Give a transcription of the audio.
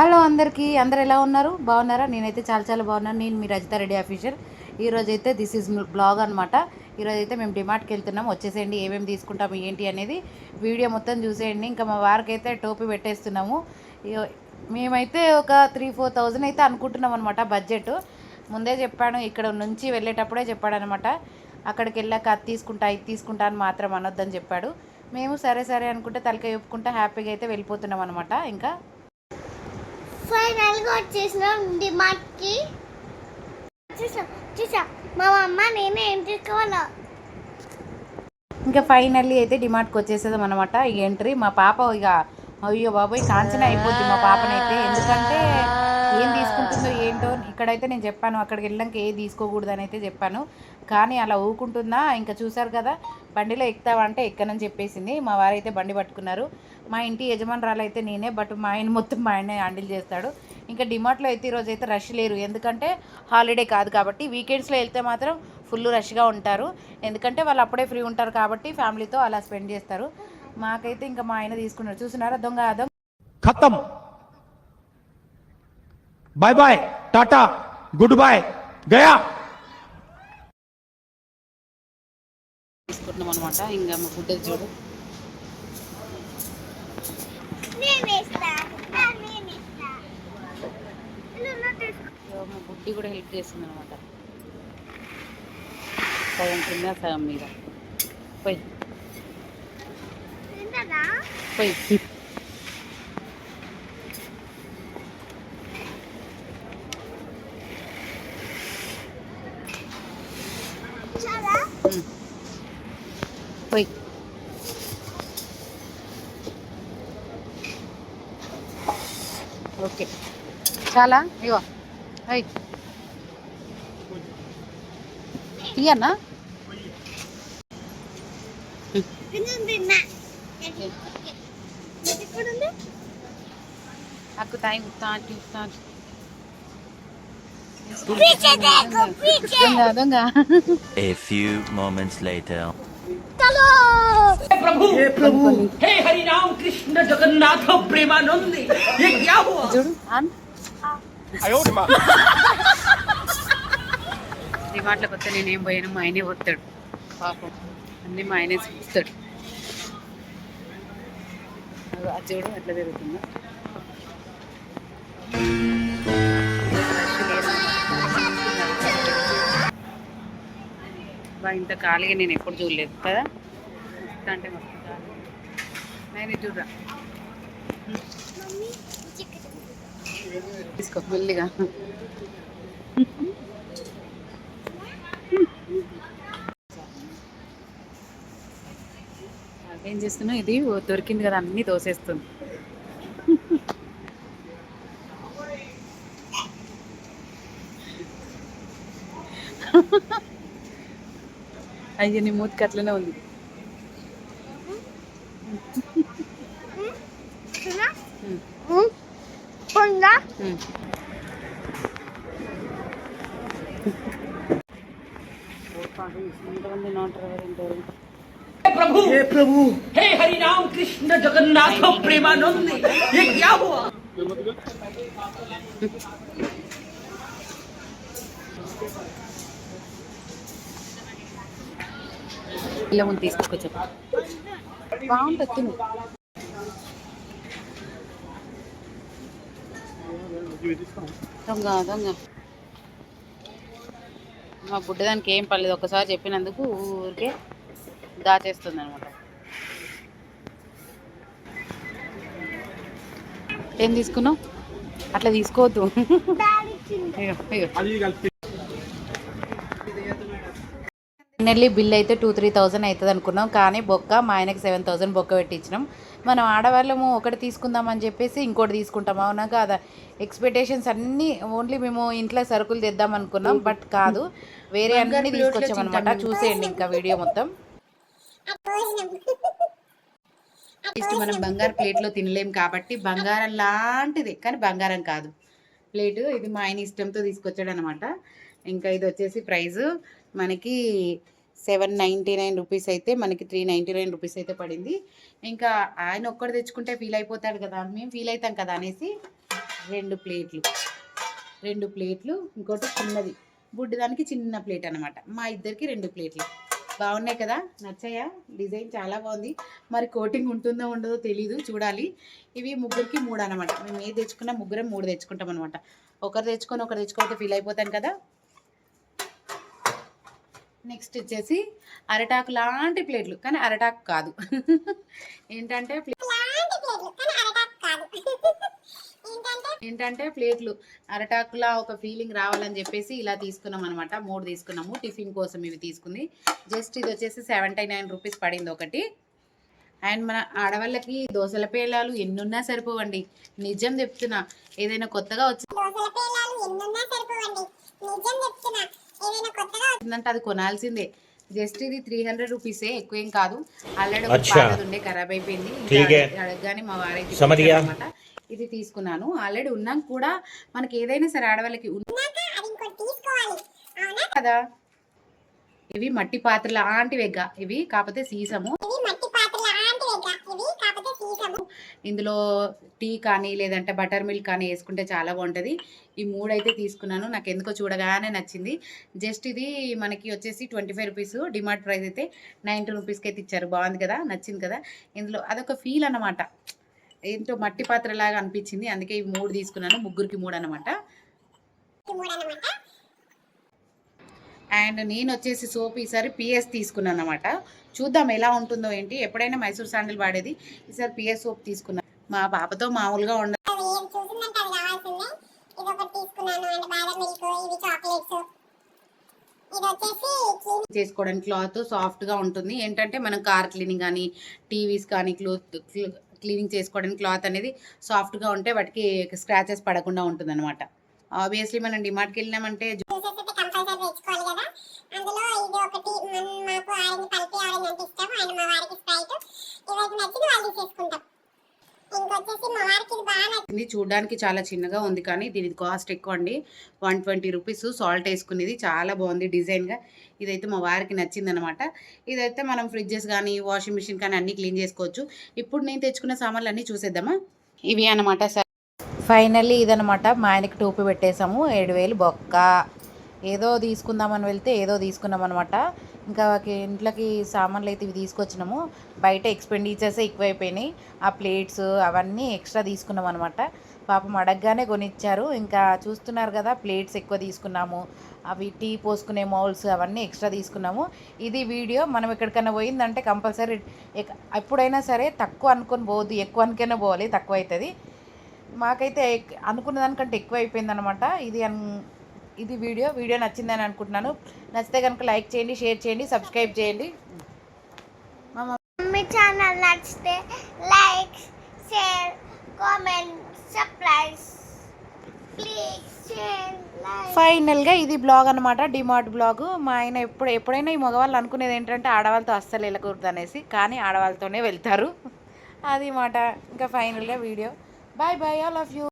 Hello అందరికీ అందరు ఎలా ఉన్నారు? బాగున్నారా? నేనైతే చాలా చాలా బాగున్నాను. నేను మీ రజిత రెడ్డి ఆఫీషియల్. ఈరోజైతే అయితే దిస్ ఈజ్ బ్లాగ్ అనమాట ఈరోజైతే మేము డిమార్ట్కి వెళ్తున్నాం. వచ్చేసేయండి ఏమేమి తీసుకుంటాము ఏంటి అనేది వీడియో మొత్తం చూసేయండి. ఇంకా మా వారికి అయితే టోపీ పెట్టేస్తున్నాము. మేమైతే ఒక త్రీ ఫోర్ థౌజండ్ అయితే అనుకుంటున్నాం అనమాట బడ్జెట్ ముందే చెప్పాను ఇక్కడ నుంచి వెళ్ళేటప్పుడే చెప్పాడు అనమాట అక్కడికి వెళ్ళాక అది తీసుకుంటా ఇది తీసుకుంటా అని మాత్రం అనొద్దని చెప్పాడు. మేము సరే సరే అనుకుంటే తలకాయ ఒప్పుకుంటే హ్యాపీగా అయితే వెళ్ళిపోతున్నాం అనమాట ఇంకా ఫైనల్గా వచ్చేసినాం డిమార్ట్కి చూసా చూసా మా అమ్మ నేనే ఏం తీసుకోవాలో. ఇంకా ఫైనల్లీ అయితే డిమార్ట్కి వచ్చేసేదాం అనమాట ఈ ఎంట్రీ మా పాప ఇక అయ్యో బాబోయ్ కాంచన అయిపోద్ది మా పాపనైతే. ఎందుకంటే ఏం తీసుకుంటాం? ఇక్కడైతే నేను చెప్పాను అక్కడికి వెళ్ళాక ఏ తీసుకోకూడదని అయితే చెప్పాను. కానీ అలా ఊకుంటుందా? ఇంకా చూశారు కదా బండిలో ఎక్కుతావా అంటే ఎక్కనని చెప్పేసింది. మా వారైతే బండి పట్టుకున్నారు. మా ఇంటి యజమానురాలు అయితే నేనే బట్ మా ఆయన మొత్తం మా ఆయనే హ్యాండిల్ చేస్తాడు. ఇంకా డిమార్ట్లో అయితే ఈరోజు అయితే రష్ లేరు. ఎందుకంటే హాలిడే కాదు కాబట్టి వీకెండ్స్లో వెళ్తే మాత్రం ఫుల్ రష్గా ఉంటారు. ఎందుకంటే వాళ్ళు అప్పుడే ఫ్రీ ఉంటారు కాబట్టి ఫ్యామిలీతో అలా స్పెండ్ చేస్తారు. మాకైతే ఇంకా మా ఆయన తీసుకున్నారు చూసినారా? దొంగ దొంగ. Bye bye tata good bye Gaya తీసుకుంటున్నాం అనమాట ఇంకా మా చూడు. మా కూడా హెల్ప్ చేస్తుంది అనమాట సగం కింద సగం మీద. పోయి. పోయి. పోయి ఓకే. చాలా? ఇవో అయ్యి తీయన్నా అక్కు తాయి ఉత్తా అట్టి దొంగ దొంగ A few moments later. चलो प्रभु हे प्रभु हे हरि राम कृष्ण जगन्नाथ प्रेमानंद ये क्या हुआ చూడు ఆన్ డిమార్ట్లోకి వస్తే నేనేం పోయాను మా ఆయనే పోతాడు పాపం అన్నీ మా ఆయనే చూస్తాడు అగో అది చూడు ఎట్లా జరుగుతుందో బా ఇంత ఖాళీగా నేను ఎప్పుడు చూడలేదు కదా? మస్తు అంటే మస్తు ఖాళీ. నేను చూడరా. తీసుకో మెల్లిగా. ఏం చేస్తున్నావు ఇది? దొరికింది కదా అన్ని దోసేస్తుంది అయ్యో నీ మూతికి అట్లనే ఉంది ఉమ్, ponga ఉమ్. ఎంతమంది నాటు ఉంటారు हे प्रभु हे प्रभु हे हरि राम कृष्ण जगन्नाथ प्रेमानंद ये क्या हुआ ఇలా ముందు తీసుకొచ్చా బాగుంటుంది. తిను దొంగ దొంగ. మా బుడ్డదానికి ఏం పర్లేదు ఒకసారి చెప్పినందుకు ఊరికే దాచేస్తుంది అనమాట ఏం తీసుకున్నావు? అట్లా తీసుకోవద్దు. అయ్యో అయ్యో నెల్లి బిల్ అయితే టూ త్రీ థౌజండ్ అవుతుంది అనుకున్నాం. కానీ బొక్క మా ఆయనకి సెవెన్ థౌజండ్ బొక్క పెట్టించినాం. మనం ఆడవాళ్ళము ఒకటి తీసుకుందామని చెప్పేసి ఇంకోటి తీసుకుంటాం అవునా కాదా? ఎక్స్పెక్టేషన్స్ అన్నీ ఓన్లీ మేము ఇంట్లో సరుకులు తెద్దాం అనుకున్నాం. బట్ కాదు వేరే అన్నీ తీసుకొచ్చాం అనమాట చూసేయండి ఇంకా వీడియో మొత్తం. జస్ట్ మనం బంగారు ప్లేట్లో తినలేం కాబట్టి బంగారం లాంటిది. కానీ బంగారం కాదు. ప్లేటు ఇది మా ఆయన ఇష్టంతో తీసుకొచ్చాడు అనమాట ఇంకా ఇది వచ్చేసి ప్రైస్ మనకి సెవెన్ నైంటీ నైన్ రూపీస్ అయితే మనకి త్రీ నైంటీ నైన్ రూపీస్ అయితే పడింది. ఇంకా ఆయన ఒక్కడు తెచ్చుకుంటే ఫీల్ అయిపోతాడు కదా మేము ఫీల్ అవుతాం కదా అనేసి రెండు ప్లేట్లు రెండు ప్లేట్లు ఇంకోటి చిన్నది. బుడ్డి దానికి చిన్న ప్లేట్ అనమాట మా ఇద్దరికి రెండు ప్లేట్లు. బాగున్నాయి కదా? నచ్చాయా? డిజైన్ చాలా బాగుంది. మరి కోటింగ్ ఉంటుందో ఉండదో తెలీదు చూడాలి. ఇవి ముగ్గురికి మూడు అనమాట మేము ఏది తెచ్చుకున్నా ముగ్గురం మూడు తెచ్చుకుంటాం అనమాట ఒకరు తెచ్చుకొని ఒకరు తెచ్చుకోకపోతే ఫీల్ అయిపోతాం కదా? నెక్స్ట్ వచ్చేసి అరటాకు లాంటి ప్లేట్లు కానీ అరటాకు కాదు. ఏంటంటే ఏంటంటే ప్లేట్లు అరటాకులా ఒక ఫీలింగ్ రావాలని చెప్పేసి ఇలా తీసుకున్నాం అనమాట మూడు తీసుకున్నాము టిఫిన్ కోసం ఇవి తీసుకుంది. జస్ట్ ఇది వచ్చేసి సెవెంటీ నైన్ రూపీస్ పడింది ఒకటి. అండ్ మన ఆడవాళ్ళకి దోశల పేలాలు ఎన్నున్నా సరిపోవండి. నిజం చెప్తున్నా ఏదైనా కొత్తగా అది కొనాల్సిందే. జస్ట్ ఇది త్రీ హండ్రెడ్ రూపీసే ఎక్కువ ఏం కాదు. ఆల్రెడీ ఖరాబ్ అయిపోయింది. అడగగానే మా వారైతే ఇది తీసుకున్నాను. ఆల్రెడీ ఉన్నాం కూడా. మనకి ఏదైనా సరే ఆడవాళ్ళకి కదా. ఇవి మట్టి పాత్రలు అలాంటివిగా ఇవి కాకపోతే సీసము. ఇందులో టీ కానీ లేదంటే బటర్ మిల్క్ కానీ వేసుకుంటే చాలా బాగుంటుంది. ఈ మూడు అయితే తీసుకున్నాను. నాకు ఎందుకో చూడగానే నచ్చింది. జస్ట్ ఇది మనకి వచ్చేసి twenty five rupees. DMart price అయితే నైంటీ రూపీస్కి అయితే ఇచ్చారు. బాగుంది కదా? నచ్చింది కదా? ఇందులో అదొక ఫీల్ అన్నమాట. ఏంటో మట్టి పాత్ర లాగా అనిపించింది. అందుకే ఈ మూడు తీసుకున్నాను. ముగ్గురికి మూడు అనమాట అండ్ నేను వచ్చేసి సోప్ ఈసారి పిఎస్ తీసుకున్నాను అనమాట చూద్దాం ఎలా ఉంటుందో ఏంటి. ఎప్పుడైనా మైసూర్ శాండిల్ వాడేది. ఈసారి పిఎస్ సోప్ తీసుకున్నాను మా పాపతో మామూలుగా ఉండ చేసుకోవడానికి క్లాత్ సాఫ్ట్గా ఉంటుంది. ఏంటంటే మనం కార్ క్లీనింగ్ కానీ టీవీస్ కానీ క్లోత్ క్లీనింగ్ చేసుకోవడానికి క్లాత్ అనేది సాఫ్ట్గా ఉంటే వాటికి స్క్రాచెస్ పడకుండా ఉంటుంది అనమాట ఆబ్వియస్లీ మనం డిమార్ట్కి వెళ్ళినామంటే నచ్చింది వాళ్ళు ఇది చూడడానికి చాలా చిన్నగా ఉంది కానీ దీని కాస్ట్ ఎక్కువ అండి. వన్ ట్వంటీ రూపీస్ సాల్ట్ వేసుకునేది. చాలా బాగుంది డిజైన్గా ఇదైతే మా వారికి నచ్చింది అనమాట ఇదైతే మనం ఫ్రిడ్జెస్ కానీ వాషింగ్ మిషన్ కానీ అన్నీ క్లీన్ చేసుకోవచ్చు. ఇప్పుడు నేను తెచ్చుకున్న సామాన్లు అన్నీ చూసేద్దామా? ఇవి అనమాట ఫైనల్లీ ఇదనమాట మా ఆయనకి టోపీ పెట్టేశాము. ఏడు వేలు బొక్క. ఏదో తీసుకుందామని వెళ్తే ఏదో తీసుకున్నాం అనమాట ఇంకా ఇంట్లోకి సామాన్లు అయితే ఇవి తీసుకొచ్చినాము. బయట ఎక్స్పెండిచర్సే ఎక్కువైపోయినాయి. ఆ ప్లేట్స్ అవన్నీ ఎక్స్ట్రా తీసుకున్నాం అనమాట పాపం అడగగానే కొనిచ్చారు. ఇంకా చూస్తున్నారు కదా ప్లేట్స్ ఎక్కువ తీసుకున్నాము. అవి టీ పోసుకునే మౌల్స్ అవన్నీ ఎక్స్ట్రా తీసుకున్నాము. ఇది వీడియో మనం ఎక్కడికైనా పోయిందంటే కంపల్సరీ ఎక్- ఎప్పుడైనా సరే తక్కువ అనుకొని పోవద్దు. ఎక్కువ అనుకైనా పోవాలి. తక్కువ అవుతుంది మాకైతే అనుకున్న దానికంటే ఎక్కువ అయిపోయింది అనమాట ఇది ఇది వీడియో. వీడియో నచ్చిందని అనుకుంటున్నాను. నచ్చితే కనుక లైక్ చేయండి షేర్ చేయండి సబ్స్క్రైబ్ చేయండి. మా మమ్మీ ఛానల్ నచ్చితే like share comment subscribe. Please ఫైనల్గా ఇది బ్లాగ్ అనమాట డిమార్ట్ బ్లాగ్. మా ఆయన ఎప్పుడు ఎప్పుడైనా ఈ మగవాళ్ళు అనుకునేది ఏంటంటే ఆడవాళ్ళతో అస్సలు వెళ్ళకూడదు అనేసి కానీ ఆడవాళ్ళతోనే వెళ్తారు. అది మాట. ఇంకా ఫైనల్గా video. Bye bye all of you